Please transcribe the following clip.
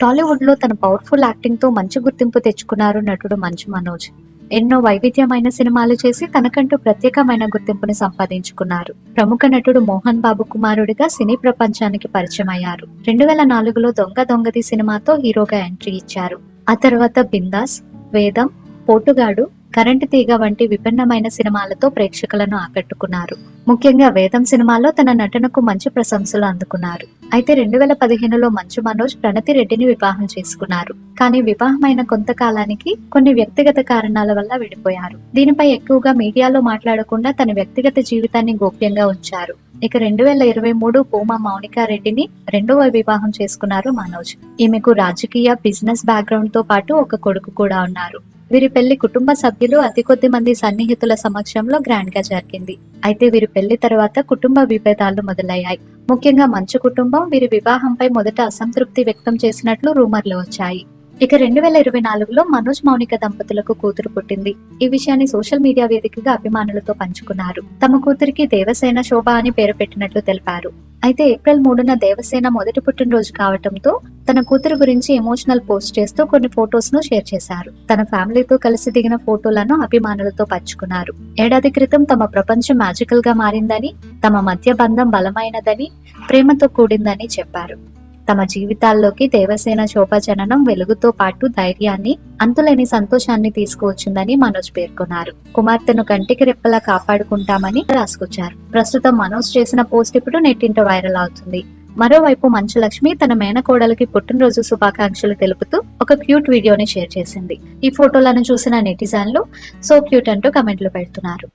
టాలీవుడ్లో తన పవర్ఫుల్ యాక్టింగ్తో మంచి గుర్తింపు తెచ్చుకున్నారు నటుడు మంచు మనోజ్. ఎన్నో వైవిధ్యమైన సినిమాలు చేసి తనకంటూ ప్రత్యేకమైన గుర్తింపును సంపాదించుకున్నారు. ప్రముఖ నటుడు మోహన్ బాబు కుమారుడిగా సినీ ప్రపంచానికి పరిచయం అయ్యారు రెండు వేల నాలుగులో దొంగ దొంగది సినిమాతో హీరోగా ఎంట్రీ ఇచ్చారు. ఆ తర్వాత బిందాస్ వేదం పోటుగాడు కరెంటు తీగ వంటి విభిన్నమైన సినిమాలతో ప్రేక్షకులను ఆకట్టుకున్నారు. ముఖ్యంగా వేదం సినిమాలో తన నటనకు మంచి ప్రశంసలు అందుకున్నారు. అయితే రెండు వేల పదిహేనులో మంచు మనోజ్ ప్రణతి రెడ్డిని వివాహం చేసుకున్నారు. కానీ వివాహమైన కొంతకాలానికి కొన్ని వ్యక్తిగత కారణాల వల్ల విడిపోయారు. దీనిపై ఎక్కువగా మీడియాలో మాట్లాడకుండా తన వ్యక్తిగత జీవితాన్ని గోప్యంగా ఉంచారు. ఇక రెండు వేల ఇరవై మూడు పూమా మౌనికా రెడ్డిని రెండవ వివాహం చేసుకున్నారు మనోజ్. ఈమెకు రాజకీయ బిజినెస్ బ్యాక్గ్రౌండ్తో పాటు ఒక కొడుకు కూడా ఉన్నారు. వీరి పెళ్ళి కుటుంబ సభ్యులు అతి కొద్ది మంది సన్నిహితుల సమక్షంలో గ్రాండ్గా జరిగింది. అయితే వీరి పెళ్ళి తర్వాత కుటుంబ విభేదాలు మొదలయ్యాయి. ముఖ్యంగా మంచు కుటుంబం వీరి వివాహంపై మొదట అసంతృప్తి వ్యక్తం చేసినట్లు రూమర్లు వచ్చాయి. ఇక రెండు వేల ఇరవై నాలుగులో మనోజ్ మౌనిక దంపతులకు కూతురు పుట్టింది. ఈ విషయాన్ని సోషల్ మీడియా వేదికగా అభిమానులతో పంచుకున్నారు. తమ కూతురికి దేవసేన శోభ అని పేరు పెట్టినట్లు తెలిపారు. అయితే ఏప్రిల్ మూడున దేవసేన మొదటి పుట్టినరోజు కావటంతో తన కూతురు గురించి ఎమోషనల్ పోస్ట్ చేస్తూ కొన్ని ఫొటోస్ను షేర్ చేశారు. తన ఫ్యామిలీతో కలిసి దిగిన ఫోటోలను అభిమానులతో పంచుకున్నారు. ఏడాది క్రితం తమ ప్రపంచం మ్యాజికల్గా మారిందని తమ మధ్య బంధం బలమైనదని ప్రేమతో కూడిందని చెప్పారు. తమ జీవితాల్లోకి దేవసేన శోభాజననం వెలుగుతో పాటు ధైర్యాన్ని అంతులేని సంతోషాన్ని తీసుకువచ్చిందని మనోజ్ పేర్కొన్నారు. కుమార్తెను కంటికి రెప్పలా కాపాడుకుంటామని రాసుకొచ్చారు. ప్రస్తుతం మనోజ్ చేసిన పోస్ట్ ఇప్పుడు నెట్టింట వైరల్ అవుతుంది. మరోవైపు మంచు లక్ష్మి తన మేనకోడలకి పుట్టినరోజు శుభాకాంక్షలు తెలుపుతూ ఒక క్యూట్ వీడియోని షేర్ చేసింది. ఈ ఫోటోలను చూసిన నెటిజన్లు సో క్యూట్ అంటూ కమెంట్లు పెడుతున్నారు.